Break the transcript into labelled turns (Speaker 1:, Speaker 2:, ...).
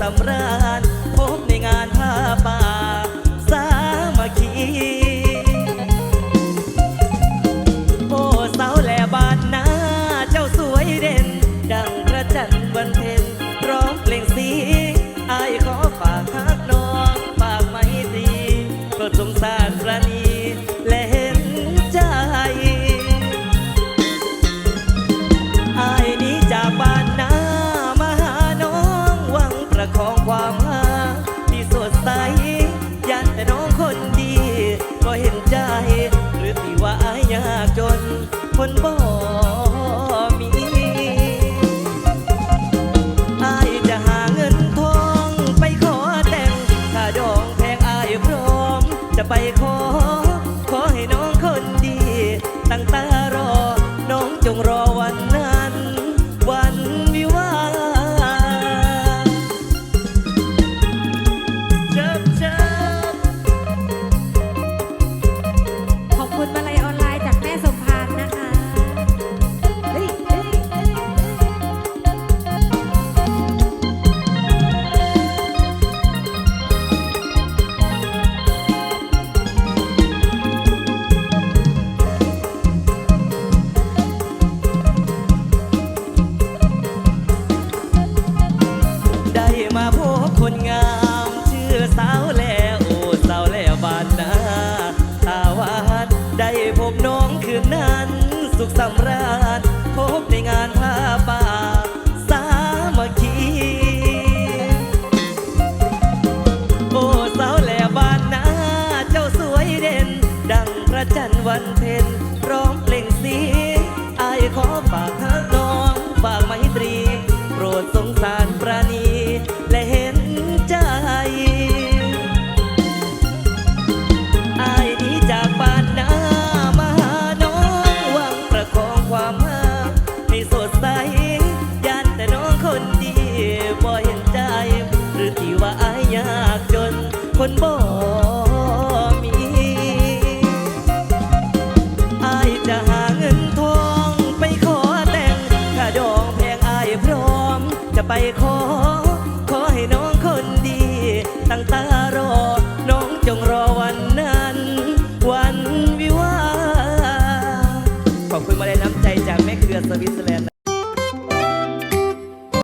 Speaker 1: สำราญพบในงานผ้าป่า สามัคคีโอ้สาวแหลบานหน้าเจ้าสวยเด่น ดังพระจันทร์วันเพ็ญร้องเพลงสีอายขอฝากฮักน้องฝากไม่ดีโปรดสงสารพระ นบ่มีอายจะหาเงินทองไปขอแต่ง ถ้าดองแพงอายพร้อม จะไปขอ ขอให้น้องคนดีตั้งแต่ สำราญพบในงานผ้าป่าสามัคคีโอ้สาวแหล่บ้านนาเจ้าสวยเด่น ดังพระจันทร์วันเพ็ญร้องเพลงสีอายขอฝากทักน้อ บ่มีอายจะหาเงินทองไปขอแต่งถ้าดองแพงอายพร้อม จะไปขอ ขอให้น้องคนดี ตั้งตารอ น้องจงรอวันนั้น วันวิวาห์ขอบคุณมาเลยน้ำใจจากแม่เครือสวิตเซอร์แลนด์